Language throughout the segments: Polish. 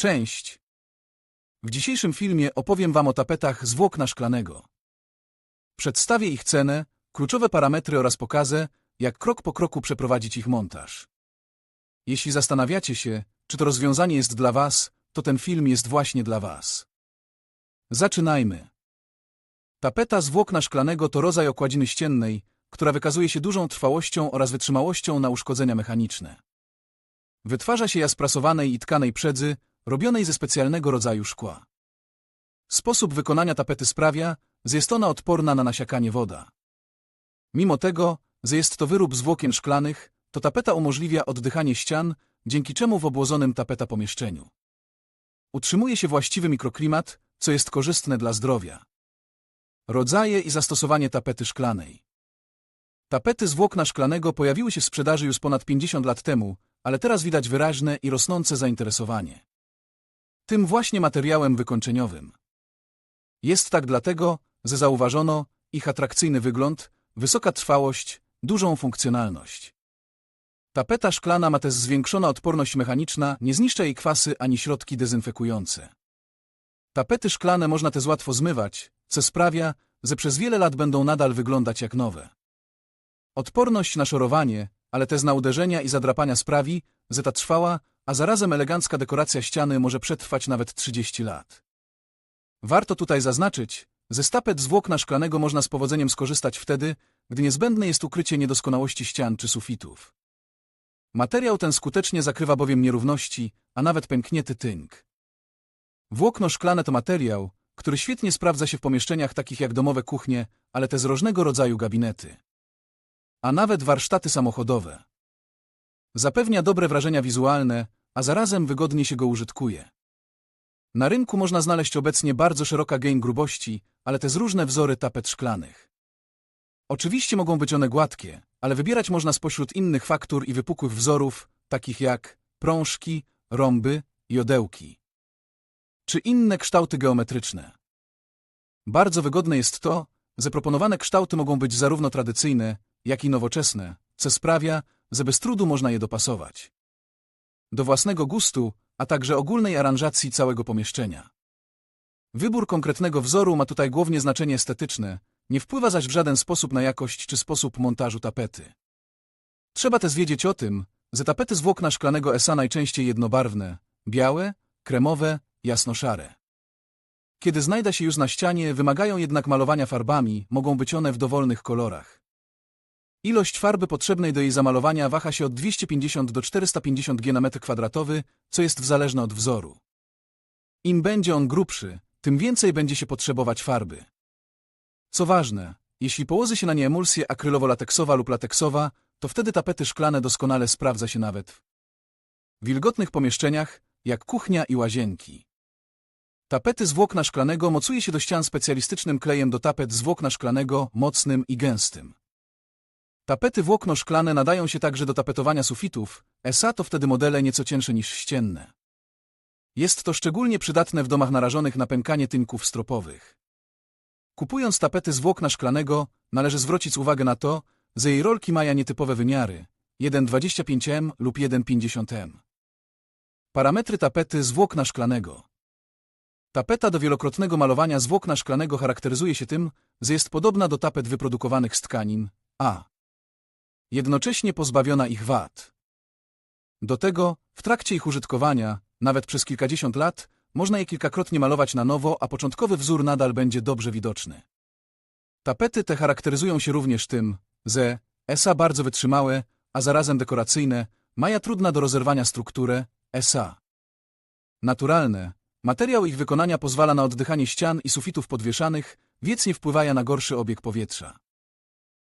Część. W dzisiejszym filmie opowiem Wam o tapetach z włókna szklanego. Przedstawię ich cenę, kluczowe parametry oraz pokażę, jak krok po kroku przeprowadzić ich montaż. Jeśli zastanawiacie się, czy to rozwiązanie jest dla Was, to ten film jest właśnie dla Was. Zaczynajmy. Tapeta z włókna szklanego to rodzaj okładziny ściennej, która wykazuje się dużą trwałością oraz wytrzymałością na uszkodzenia mechaniczne. Wytwarza się ja prasowanej i tkanej przedzy, robionej ze specjalnego rodzaju szkła. Sposób wykonania tapety sprawia, że jest ona odporna na nasiakanie woda. Mimo tego, że jest to wyrób z włókien szklanych, to tapeta umożliwia oddychanie ścian, dzięki czemu w obłożonym tapeta pomieszczeniu. Utrzymuje się właściwy mikroklimat, co jest korzystne dla zdrowia. Rodzaje i zastosowanie tapety szklanej. Tapety z włókna szklanego pojawiły się w sprzedaży już ponad 50 lat temu, ale teraz widać wyraźne i rosnące zainteresowanie. Tym właśnie materiałem wykończeniowym. Jest tak dlatego, że zauważono ich atrakcyjny wygląd, wysoka trwałość, dużą funkcjonalność. Tapeta szklana ma też zwiększona odporność mechaniczna, nie zniszcza jej kwasy ani środki dezynfekujące. Tapety szklane można też łatwo zmywać, co sprawia, że przez wiele lat będą nadal wyglądać jak nowe. Odporność na szorowanie, ale też na uderzenia i zadrapania sprawi, że ta trwała, a zarazem elegancka dekoracja ściany może przetrwać nawet 30 lat. Warto tutaj zaznaczyć, że z tapet z włókna szklanego można z powodzeniem skorzystać wtedy, gdy niezbędne jest ukrycie niedoskonałości ścian czy sufitów. Materiał ten skutecznie zakrywa bowiem nierówności, a nawet pęknięty tynk. Włókno szklane to materiał, który świetnie sprawdza się w pomieszczeniach takich jak domowe kuchnie, ale też różnego rodzaju gabinety. A nawet warsztaty samochodowe. Zapewnia dobre wrażenia wizualne, a zarazem wygodnie się go użytkuje. Na rynku można znaleźć obecnie bardzo szeroka gęś grubości, ale też różne wzory tapet szklanych. Oczywiście mogą być one gładkie, ale wybierać można spośród innych faktur i wypukłych wzorów, takich jak prążki, rąby, jodełki czy inne kształty geometryczne. Bardzo wygodne jest to, że proponowane kształty mogą być zarówno tradycyjne, jak i nowoczesne, co sprawia, że bez trudu można je dopasować. Do własnego gustu, a także ogólnej aranżacji całego pomieszczenia. Wybór konkretnego wzoru ma tutaj głównie znaczenie estetyczne, nie wpływa zaś w żaden sposób na jakość czy sposób montażu tapety. Trzeba też wiedzieć o tym, że tapety z włókna szklanego ESA najczęściej jednobarwne, białe, kremowe, jasno-szare. Kiedy znajda się już na ścianie, wymagają jednak malowania farbami, mogą być one w dowolnych kolorach. Ilość farby potrzebnej do jej zamalowania waha się od 250 do 450 g na metr kwadratowy, co jest zależne od wzoru. Im będzie on grubszy, tym więcej będzie się potrzebować farby. Co ważne, jeśli położy się na nie emulsję akrylowo-lateksowa lub lateksowa, to wtedy tapety szklane doskonale sprawdza się nawet w wilgotnych pomieszczeniach, jak kuchnia i łazienki. Tapety z włókna szklanego mocuje się do ścian specjalistycznym klejem do tapet z włókna szklanego, mocnym i gęstym. Tapety włókno szklane nadają się także do tapetowania sufitów, ESA to wtedy modele nieco cięższe niż ścienne. Jest to szczególnie przydatne w domach narażonych na pękanie tynków stropowych. Kupując tapety z włókna szklanego, należy zwrócić uwagę na to, że jej rolki mają nietypowe wymiary 1,25m lub 1,50m. Parametry tapety z włókna szklanego Tapeta do wielokrotnego malowania z włókna szklanego charakteryzuje się tym, że jest podobna do tapet wyprodukowanych z tkanin, a jednocześnie pozbawiona ich wad. Do tego, w trakcie ich użytkowania, nawet przez kilkadziesiąt lat, można je kilkakrotnie malować na nowo, a początkowy wzór nadal będzie dobrze widoczny. Tapety te charakteryzują się również tym, że SA bardzo wytrzymałe, a zarazem dekoracyjne, mają trudna do rozerwania strukturę, SA. Naturalne, Materiał ich wykonania pozwala na oddychanie ścian i sufitów podwieszanych, więc nie wpływają na gorszy obieg powietrza.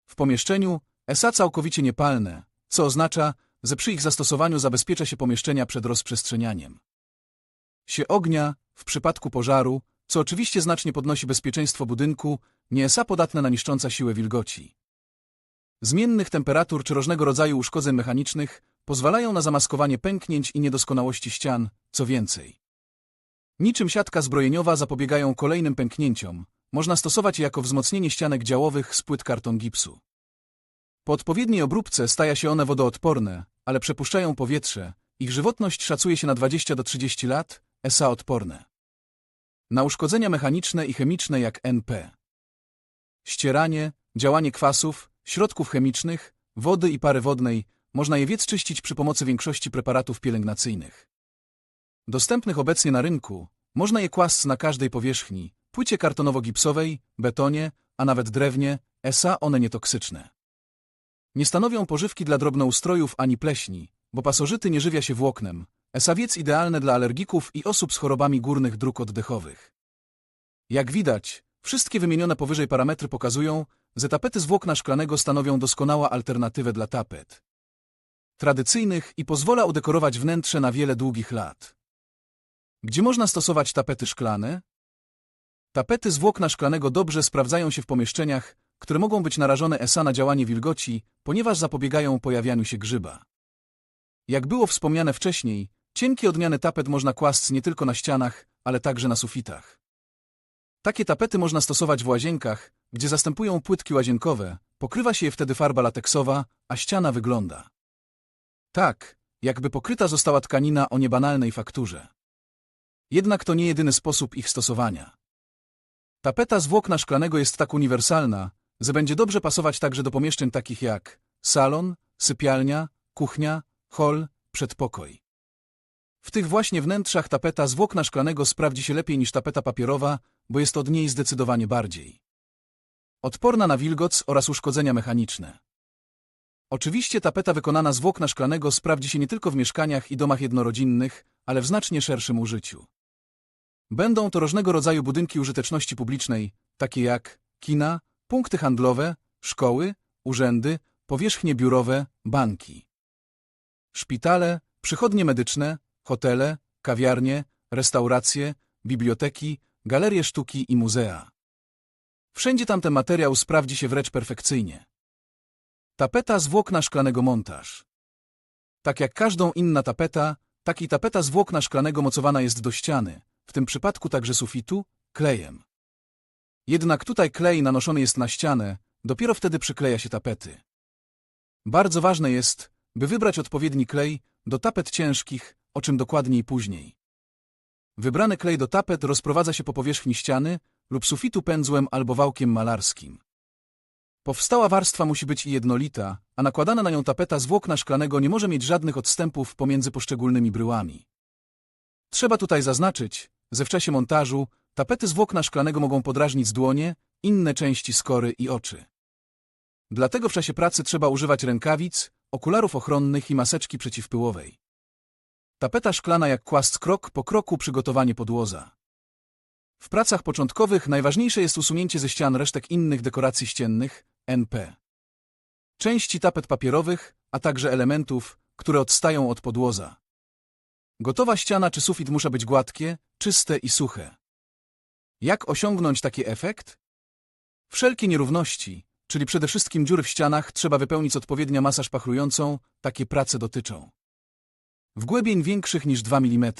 W pomieszczeniu ESA całkowicie niepalne, co oznacza, że przy ich zastosowaniu zabezpiecza się pomieszczenia przed rozprzestrzenianiem się ognia w przypadku pożaru, co oczywiście znacznie podnosi bezpieczeństwo budynku, nie ESA podatne na niszcząca siłę wilgoci. Zmiennych temperatur czy różnego rodzaju uszkodzeń mechanicznych pozwalają na zamaskowanie pęknięć i niedoskonałości ścian, co więcej. Niczym siatka zbrojeniowa zapobiegają kolejnym pęknięciom. Można stosować je jako wzmocnienie ścianek działowych z płyt karton gipsu. Po odpowiedniej obróbce stają się one wodoodporne, ale przepuszczają powietrze. Ich żywotność szacuje się na 20 do 30 lat. SA odporne. Na uszkodzenia mechaniczne i chemiczne jak NP. Ścieranie, działanie kwasów, środków chemicznych, wody i pary wodnej, można je więc czyścić przy pomocy większości preparatów pielęgnacyjnych. Dostępnych obecnie na rynku, można je kłaść na każdej powierzchni, płycie kartonowo-gipsowej, betonie, a nawet drewnie, SA one nietoksyczne. Nie stanowią pożywki dla drobnoustrojów ani pleśni, bo pasożyty nie żywia się włóknem, esawiec idealne dla alergików i osób z chorobami górnych dróg oddechowych. Jak widać, wszystkie wymienione powyżej parametry pokazują, że tapety z włókna szklanego stanowią doskonałą alternatywę dla tapet tradycyjnych i pozwala udekorować wnętrze na wiele długich lat. Gdzie można stosować tapety szklane? Tapety z włókna szklanego dobrze sprawdzają się w pomieszczeniach, które mogą być narażone ESA na działanie wilgoci, ponieważ zapobiegają pojawianiu się grzyba. Jak było wspomniane wcześniej, cienkie odmiany tapet można kłaść nie tylko na ścianach, ale także na sufitach. Takie tapety można stosować w łazienkach, gdzie zastępują płytki łazienkowe, pokrywa się je wtedy farba lateksowa, a ściana wygląda. Tak, jakby pokryta została tkanina o niebanalnej fakturze. Jednak to nie jedyny sposób ich stosowania. Tapeta z włókna szklanego jest tak uniwersalna, że będzie dobrze pasować także do pomieszczeń takich jak salon, sypialnia, kuchnia, hol, przedpokój. W tych właśnie wnętrzach tapeta z włókna szklanego sprawdzi się lepiej niż tapeta papierowa, bo jest od niej zdecydowanie bardziej. Odporna na wilgoc oraz uszkodzenia mechaniczne. Oczywiście tapeta wykonana z włókna szklanego sprawdzi się nie tylko w mieszkaniach i domach jednorodzinnych, ale w znacznie szerszym użyciu. Będą to różnego rodzaju budynki użyteczności publicznej, takie jak kina, punkty handlowe, szkoły, urzędy, powierzchnie biurowe, banki. Szpitale, przychodnie medyczne, hotele, kawiarnie, restauracje, biblioteki, galerie sztuki i muzea. Wszędzie tam ten materiał sprawdzi się wręcz perfekcyjnie. Tapeta z włókna szklanego montaż. Tak jak każdą inna tapeta, tak i tapeta z włókna szklanego mocowana jest do ściany, w tym przypadku także sufitu, klejem. Jednak tutaj klej nanoszony jest na ścianę, dopiero wtedy przykleja się tapety. Bardzo ważne jest, by wybrać odpowiedni klej do tapet ciężkich, o czym dokładniej później. Wybrany klej do tapet rozprowadza się po powierzchni ściany lub sufitu pędzłem albo wałkiem malarskim. Powstała warstwa musi być jednolita, a nakładana na nią tapeta z włókna szklanego nie może mieć żadnych odstępów pomiędzy poszczególnymi bryłami. Trzeba tutaj zaznaczyć, że w czasie montażu tapety z włókna szklanego mogą podrażnić dłonie, inne części skory i oczy. Dlatego w czasie pracy trzeba używać rękawic, okularów ochronnych i maseczki przeciwpyłowej. Tapeta szklana jak kłast krok po kroku przygotowanie podłoza. W pracach początkowych najważniejsze jest usunięcie ze ścian resztek innych dekoracji ściennych, NP. Części tapet papierowych, a także elementów, które odstają od podłoza. Gotowa ściana czy sufit muszą być gładkie, czyste i suche. Jak osiągnąć taki efekt? Wszelkie nierówności, czyli przede wszystkim dziury w ścianach, trzeba wypełnić z odpowiednia masa szpachlującą, takie prace dotyczą. Wgłębień większych niż 2 mm.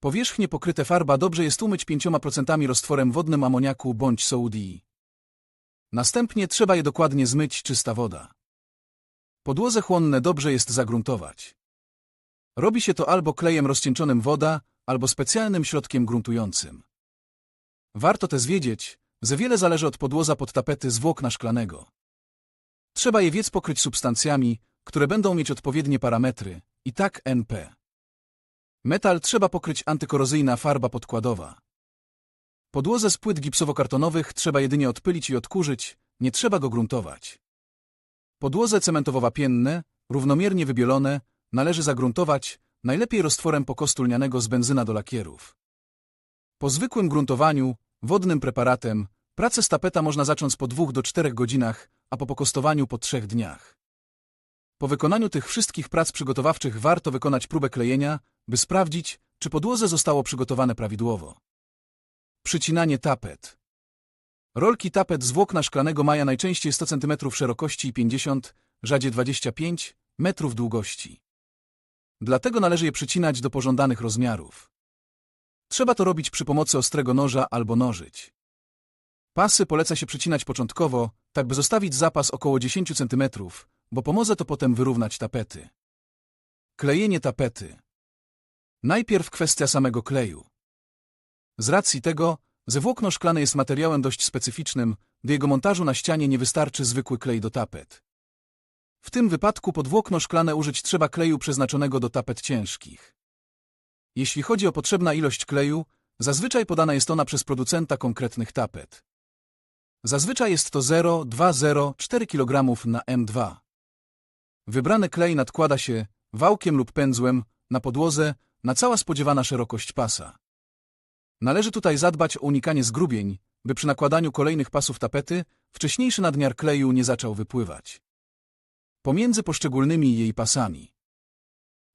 Powierzchnie pokryte farba dobrze jest umyć 5% roztworem wodnym amoniaku bądź soudii. Następnie trzeba je dokładnie zmyć czysta woda. Podłodze chłonne dobrze jest zagruntować. Robi się to albo klejem rozcieńczonym woda, albo specjalnym środkiem gruntującym. Warto też wiedzieć, że wiele zależy od podłoza pod tapety z włókna szklanego. Trzeba je więc pokryć substancjami, które będą mieć odpowiednie parametry, i tak NP. Metal trzeba pokryć antykorozyjna farba podkładowa. Podłozę z płyt gipsowo-kartonowych trzeba jedynie odpylić i odkurzyć, nie trzeba go gruntować. Podłozę cementowo-wapienne, równomiernie wybielone, należy zagruntować, najlepiej roztworem pokostu lnianego z benzyna do lakierów. Po zwykłym gruntowaniu, wodnym preparatem, pracę z tapeta można zacząć po dwóch do czterech godzinach, a po pokostowaniu po trzech dniach. Po wykonaniu tych wszystkich prac przygotowawczych warto wykonać próbę klejenia, by sprawdzić, czy podłoże zostało przygotowane prawidłowo. Przycinanie tapet. Rolki tapet z włókna szklanego mają najczęściej 100 cm szerokości i 50, rzadziej 25 metrów długości. Dlatego należy je przycinać do pożądanych rozmiarów. Trzeba to robić przy pomocy ostrego noża albo nożyć. Pasy poleca się przycinać początkowo, tak by zostawić zapas około 10 cm, bo pomoże to potem wyrównać tapety. Klejenie tapety. Najpierw kwestia samego kleju. Z racji tego, że włókno szklane jest materiałem dość specyficznym, do jego montażu na ścianie nie wystarczy zwykły klej do tapet. W tym wypadku pod włókno szklane użyć trzeba kleju przeznaczonego do tapet ciężkich. Jeśli chodzi o potrzebna ilość kleju, zazwyczaj podana jest ona przez producenta konkretnych tapet. Zazwyczaj jest to 0,2-0,4 kg na M2. Wybrany klej nadkłada się wałkiem lub pędzłem na podłodze na cała spodziewana szerokość pasa. Należy tutaj zadbać o unikanie zgrubień, by przy nakładaniu kolejnych pasów tapety wcześniejszy nadmiar kleju nie zaczął wypływać. Pomiędzy poszczególnymi jej pasami.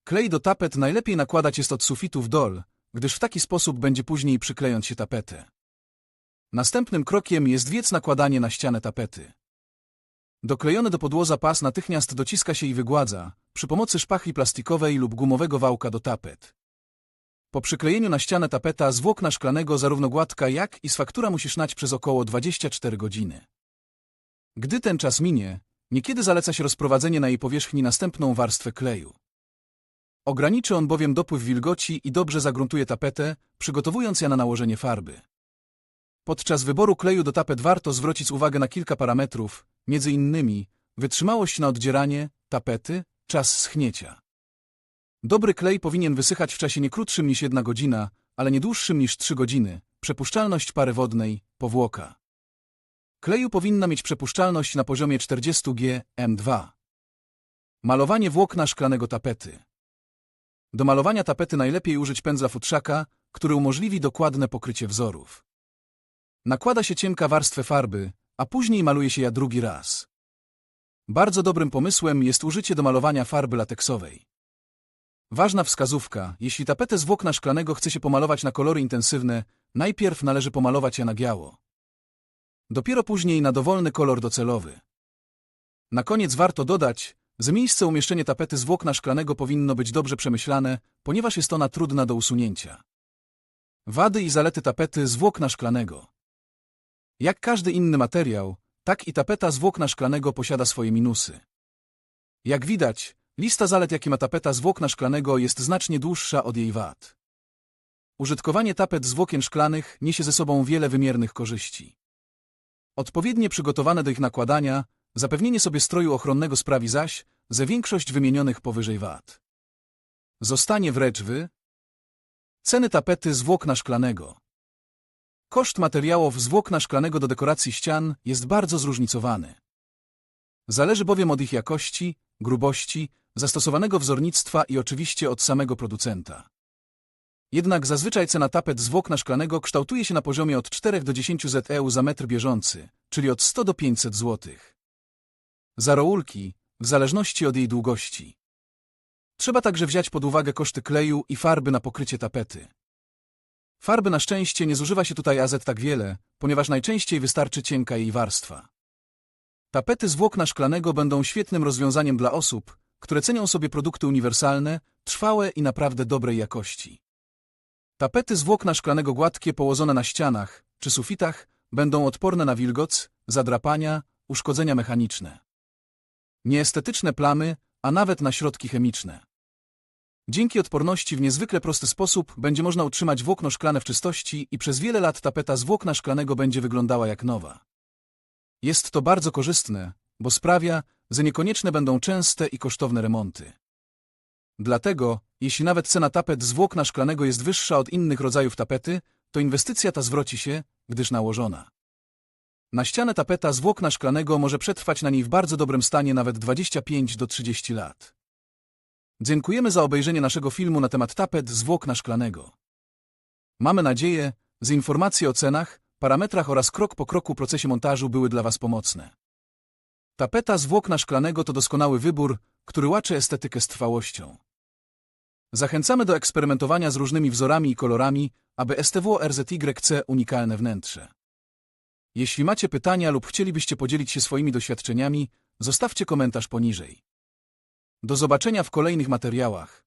Klej do tapet najlepiej nakładać jest od sufitu w dol, gdyż w taki sposób będzie później przyklejąc się tapetę. Następnym krokiem jest wiec nakładanie na ścianę tapety. Doklejony do podłoza pas natychmiast dociska się i wygładza przy pomocy szpachli plastikowej lub gumowego wałka do tapet. Po przyklejeniu na ścianę tapeta z włókna szklanego zarówno gładka jak i z faktura musi sznać przez około 24 godziny. Gdy ten czas minie, niekiedy zaleca się rozprowadzenie na jej powierzchni następną warstwę kleju. Ograniczy on bowiem dopływ wilgoci i dobrze zagruntuje tapetę, przygotowując ją na nałożenie farby. Podczas wyboru kleju do tapet warto zwrócić uwagę na kilka parametrów, między innymi wytrzymałość na oddzieranie, tapety, czas schnięcia. Dobry klej powinien wysychać w czasie nie krótszym niż jedna godzina, ale nie dłuższym niż 3 godziny, przepuszczalność pary wodnej, powłoka. Kleju powinna mieć przepuszczalność na poziomie 40 G M2. Malowanie włókna szklanego tapety. Do malowania tapety najlepiej użyć pędzla futrzaka, który umożliwi dokładne pokrycie wzorów. Nakłada się cienka warstwę farby, a później maluje się ja drugi raz. Bardzo dobrym pomysłem jest użycie do malowania farby lateksowej. Ważna wskazówka, jeśli tapetę z włókna szklanego chce się pomalować na kolory intensywne, najpierw należy pomalować je na biało. Dopiero później na dowolny kolor docelowy. Na koniec warto dodać, że miejsce umieszczenia tapety z włókna szklanego powinno być dobrze przemyślane, ponieważ jest ona trudna do usunięcia. Wady i zalety tapety z włókna szklanego. Jak każdy inny materiał, tak i tapeta z włókna szklanego posiada swoje minusy. Jak widać, lista zalet jakie ma tapeta z włókna szklanego jest znacznie dłuższa od jej wad. Użytkowanie tapet z włókien szklanych niesie ze sobą wiele wymiernych korzyści. Odpowiednie przygotowane do ich nakładania, zapewnienie sobie stroju ochronnego sprawi zaś, że większość wymienionych powyżej wad. Zostanie wrecz wy Ceny tapety z włókna szklanego Koszt materiałów z włókna szklanego do dekoracji ścian jest bardzo zróżnicowany. Zależy bowiem od ich jakości, grubości, zastosowanego wzornictwa i oczywiście od samego producenta. Jednak zazwyczaj cena tapet z włókna szklanego kształtuje się na poziomie od 4 do 10 ZEU za metr bieżący, czyli od 100 do 500 zł. Za w zależności od jej długości. Trzeba także wziąć pod uwagę koszty kleju i farby na pokrycie tapety. Farby na szczęście nie zużywa się tutaj AZ tak wiele, ponieważ najczęściej wystarczy cienka jej warstwa. Tapety z włókna szklanego będą świetnym rozwiązaniem dla osób, które cenią sobie produkty uniwersalne, trwałe i naprawdę dobrej jakości. Tapety z włókna szklanego gładkie położone na ścianach czy sufitach będą odporne na wilgoc, zadrapania, uszkodzenia mechaniczne. Nieestetyczne plamy, a nawet na środki chemiczne. Dzięki odporności w niezwykle prosty sposób będzie można utrzymać włókno szklane w czystości i przez wiele lat tapeta z włókna szklanego będzie wyglądała jak nowa. Jest to bardzo korzystne, bo sprawia, że niekonieczne będą częste i kosztowne remonty. Dlatego, jeśli nawet cena tapet z włókna szklanego jest wyższa od innych rodzajów tapety, to inwestycja ta zwróci się, gdyż nałożona. Na ścianę tapeta z włókna szklanego może przetrwać na niej w bardzo dobrym stanie nawet 25 do 30 lat. Dziękujemy za obejrzenie naszego filmu na temat tapet z włókna szklanego. Mamy nadzieję, że informacje o cenach, parametrach oraz krok po kroku procesie montażu były dla Was pomocne. Tapeta z włókna szklanego to doskonały wybór, który łaczy estetykę z trwałością. Zachęcamy do eksperymentowania z różnymi wzorami i kolorami, aby STW RZYC unikalne wnętrze. Jeśli macie pytania lub chcielibyście podzielić się swoimi doświadczeniami, zostawcie komentarz poniżej. Do zobaczenia w kolejnych materiałach.